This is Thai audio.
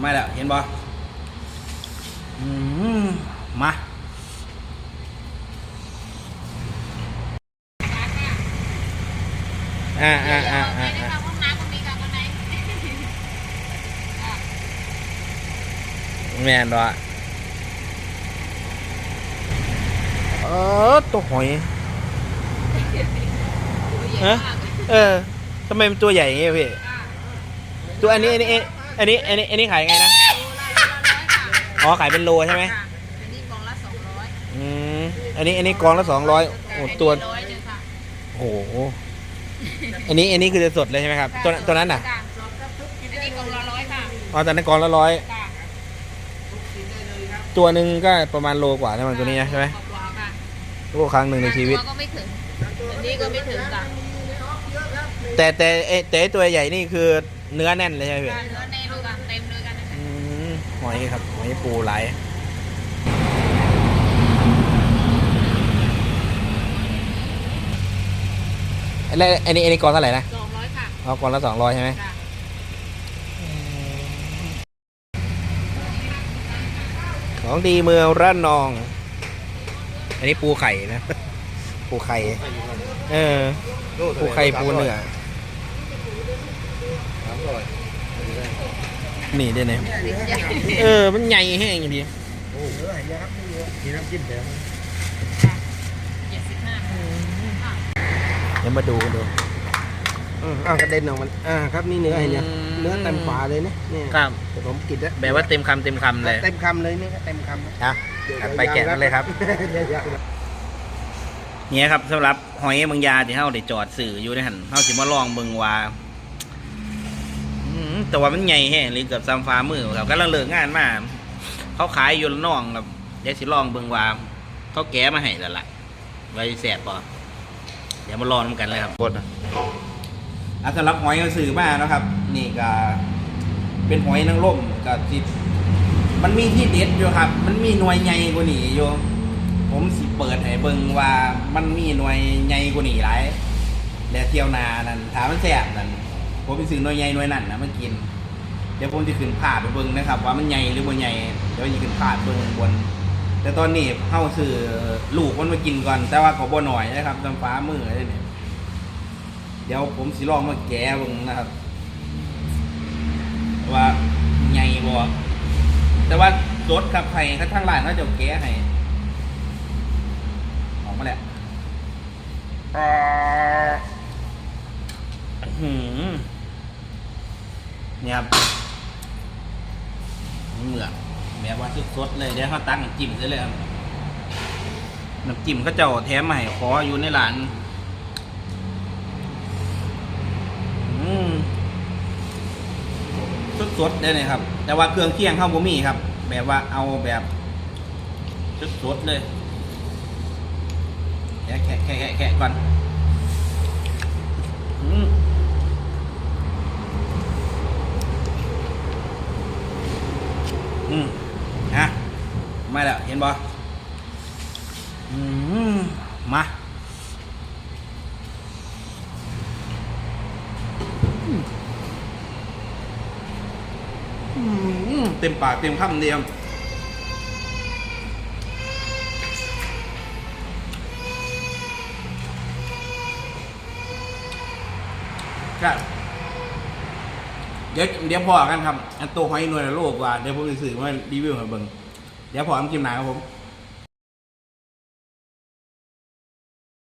ไม่แล้วเห็นบ่อืมมาอ่าอ่าอ่าอ่าอ่าห้องน้ำตรงนี้กับวันไหนแม่นวะเออตัวหอยฮะเออทำไมมันตัวใหญ่อย่างเงี้ยพี่ตัวอันนี้อันนี้ อันนี้อันนี้อันนี้ขายไงนะอ๋อขายเป็นโลใช่ไหมอันนี้กล่องละสองร้อยอืมอันนี้อันนี้กองละสองร้อยโอ้ตัวร้อยหนึงค่ะโอ้โหอันนี้อันนี้คือจะสดเลยใช่ไหมครับตัวตัวนั้นน่ะจ้อันนี้กล่องละร้อยค่ะอ๋อตอนนั้นกองละร้อยค่ะตัวหนึ่งก็ประมาณโลกว่าใช่ไหมตัวนี้นะใช่ไหมกว่าๆค่ะโลครั้งหนึ่งในชีวิต ตัวก็ไม่ถึงอันนี้ก็ไม่ถึงค่ะแต่แต่เอ๊ะแต่ไอ้ตัวใหญ่นี่คือเนื้อแน่นเลยใช่ไหมพี่ เนื้อ หอยครับหอยปูไหลแล้วอันนี้อันนี้กองเท่าไหร่นะสองร้อยค่ะเอากองละสองร้อยใช่ไหมค่ะของดีเมืองระนอง อันนี้ปูไข่นะ ปูไข่ เออ ปูไข่ปูเนื้อนี่ด้วย เนี่ยเออ มันใหญ่แห้งอย่างดีโอ้โหหายากนี่เยอะมีน้ำจิ้มแถมเจ็ดสิบห้าเดี๋ยวมาดูกันดูอืมอ้าวกระเด็นออกมาอ่าครับนี่เนื้อไอ้เนี่ยอืมเนื้อเต็มฝาเลยนะเนี่ยครับแต่ผมกินแล้วแบบว่าเต็มคำเต็มคำเลยเต็มคำเลยนี่เต็มคำนะอะถัดไปแกะกันเลยครับเดี๋ยวๆเนี่ยครับสำหรับหอยบางยาที่เฮาได้จอดสื่ออยู่ในหันเฮาสิมาลองเบิ่งว่าอืม แต่ว่ามันใหญ่แฮงเลยเกือบซ้ำฟ้ามือครับกำลังเลิกงานมาเขาขายอยู่ละน้องครับเดี๋ยวสิลองเบิ่งว่าเขาแก้มาให้แล้วล่ะไว้แสบป่ะเดี๋ยวมาลองนำกันเลยครับกดอะสำหรับหอยก็สื่อมาเนาะครับ นี่ก็เป็นหอยนางรมกับสิมันมีที่เด็ดอยู่ครับ มันมีหน่วยใหญ่กว่านี้อยู่ผมสิเปิดให้เบิ่งว่ามันมีหน่วยใหญ่กว่านี้หลายและเที่ยวนานั่นถามมันแซ่บนั่น ผมไปซื้อหน่วยใหญ่หน่วยนั่นนะมากิน เดี๋ยวผมจะขึ้นภาไปเบิ่งนะครับ ว่ามันใหญ่หรือบ่ใหญ่เดี๋ยวจะขึ้นภาเบิ่งบน แต่ตอนนี้เฮาซื้อลูกมันมากินก่อน แต่ว่าก็บ่หน่อยนะครับจำฟ้ามือเลยเนี่ยเดี๋ยวผมสิลองมาแกะเบิ่งนะครับ ว่าใหญ่บ่แต่ว่าสดกับไข่ข้างร้านเขาจะแกะให้ออกมาแล้วอื้อหือ เนี่ยครับเหมือกแบบว่าสดๆเลยเดี๋ยวเขาตั้งน้ำจิ้มได้เลยครับน้ำจิ้มเขาเจ้าแถมให้ขออยู่ในร้านอืมสดๆได้เลยครับ แต่ว่าเครื่องเคียงเข้าบ่มีครับ แบบว่าเอาแบบสดๆเลยแกะแกะแกะแกะแกะก่อน อืมฮะไม่แล้ว เห็นบ่อืมมาอืมเต็มปากเต็มคำเดียวครับ เดี๋ยวเดี๋ยวพอกันครับ อันตัวหอยหน่วยละโลกว่า เดี๋ยวผมจะสื่อว่ารีวิวให้เบิ่งเดี๋ยวพอทำกินหนาครับผม